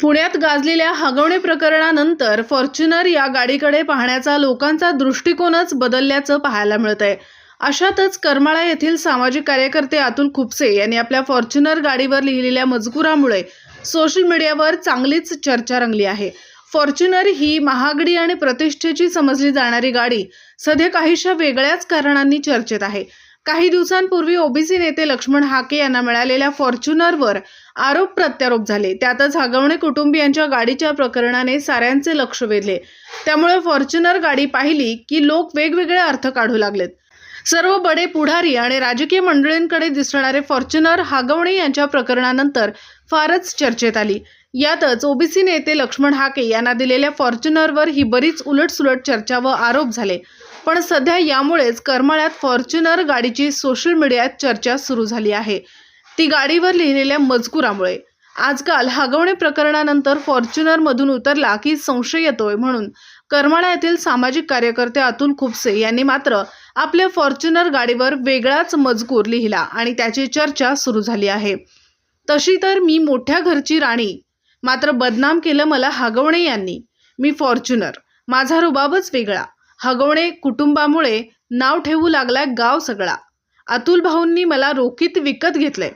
पुण्यात गाजलेल्या हगवणे प्रकरणानंतर फॉर्च्युनर या गाडीकडे पाहण्याचा लोकांचा दृष्टिकोनच बदलल्याचं पाहायला मिळत आहे अशातच करमाळा येथील सामाजिक कार्यकर्ते अतुल खुपसे यांनी आपल्या फॉर्च्युनर गाडीवर लिहिलेल्या मजकुरामुळे सोशल मीडियावर चांगलीच चर्चा रंगली आहे. फॉर्च्युनर ही महागडी आणि प्रतिष्ठेची समजली जाणारी गाडी सध्या काहीशा वेगळ्याच कारणांनी चर्चेत आहे. काही दिवसांपूर्वी ओबीसी नेते लक्ष्मण हाके यांना मिळालेल्या फॉर्च्युनरवर आरोप प्रत्यारोप झाले. त्यातच हगवणे कुटुंबियांच्या गाडीच्या प्रकरणाने साऱ्यांचे लक्ष वेधले. त्यामुळे फॉर्च्युनर गाडी पाहिली की लोक वेगवेगळे अर्थ काढू लागलेत. सर्व बडे पुढारी आणि राजकीय मंडळींकडे दिसणारे फॉर्च्युनर हागवणे यांच्या प्रकरणानंतर फारच चर्चेत आली. यातच ओबीसी नेते लक्ष्मण हाके यांना दिलेल्या फॉर्च्युनरवर ही बरीच उलटसुलट चर्चा व आरोप झाले. पण सध्या यामुळेच करमाळ्यात फॉर्च्युनर गाडीची सोशल मीडियात चर्चा सुरू झाली आहे. ती गाडीवर लिहिलेल्या मजकुरामुळे. आजकाल हगवणे प्रकरणानंतर फॉर्च्युनरमधून उतरला की संशय येतोय म्हणून करमाळा येथील सामाजिक कार्यकर्ते अतुल खुपसे यांनी मात्र आपल्या फॉर्च्युनर गाडीवर वेगळाच मजकूर लिहिला आणि त्याची चर्चा सुरू झाली आहे. तशी तर मी मोठ्या घरची राणी मात्र बदनाम केलं मला हगवणे यांनी. मी फॉर्च्युनर. माझा रुबाबच वेगळा. हगवणे कुटुंबामुळे नाव ठेवू लागलाय गाव सगळा. अतुल भाऊंनी मला रोखीत विकत घेतलंय.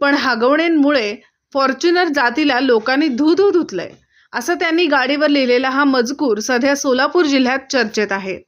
पण हगवणेंमुळे फॉर्च्युनर जातीला लोकांनी धू धू धुतलंय. असं त्यांनी गाडीवर लिहिलेला हा मजकूर सध्या सोलापूर जिल्ह्यात चर्चेत आहे.